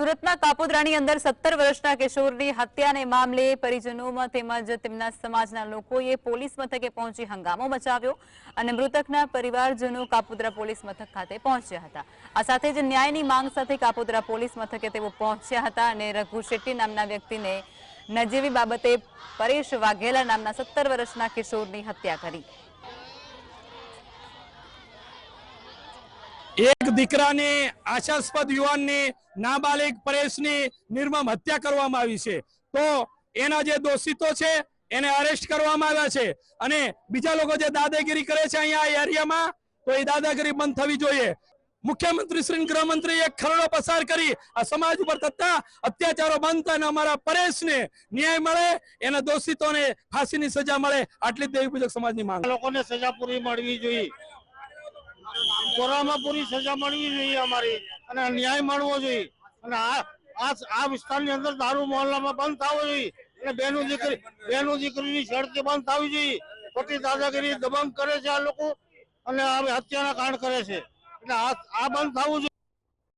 સુરતના કાપોદ્રાની અંદર સત્તર વર્ષના કિશોરની હત્યાને મામલે પરિજનોમાં તેમજ તેમના સમાજના લોકોએ પોલીસ મથકે પહોંચી હંગામો મચાવ્યો અને મૃતકના પરિવારજનો કાપોદ્રા પોલીસ મથક ખાતે પહોંચ્યા હતા. આ સાથે જ ન્યાયની માંગ સાથે કાપોદ્રા પોલીસ મથકે તેઓ પહોંચ્યા હતા અને રઘુ શેટ્ટી નામના વ્યક્તિને નજીવી બાબતે પરેશ વાઘેલા નામના સત્તર વર્ષના કિશોરની હત્યા કરી. એક દીકરાને આશાસ્પદ યુવાનની નાબાલિક, પરેશની નિર્મમ હત્યા કરવામાં આવી છે. તો એના જે દોષિતો છે, એને અરેસ્ટ કરવામાં આવ્યા છે. અને બીજા લોકો જે દાદાગીરી કરે છે અહીંયા એરિયામાં, તો એ દાદાગીરી બંધ થવી જોઈએ. મુખ્યમંત્રી શ્રી ગૃહમંત્રી એક ખરડો પસાર કરી, આ સમાજ ઉપર થતા અત્યાચારો બંધ અને અમારા પરેશને ન્યાય મળે, એના દોષિતોને ફાંસીની સજા મળે, આટલી દેવી પૂજક સમાજની માંગ. લોકોને સજા પૂરી મળવી જોઈએ. કોરામાં પૂરી સજા મળવી જોઈએ અમારી અને ન્યાય મળવો જોઈએ. અને આ આ વિસ્તારની અંદર દારૂ મોહલ્લામાં બંધ થવો જોઈએ. અને બેનું દીકરી બેનું દીકરીની શરતી બંધ થવી જોઈએ. ખોટી દાદાગીરી દબંગ કરે છે આ લોકો અને હત્યાના કાંડ કરે છે. એટલે આ બંધ થવું જોઈએ.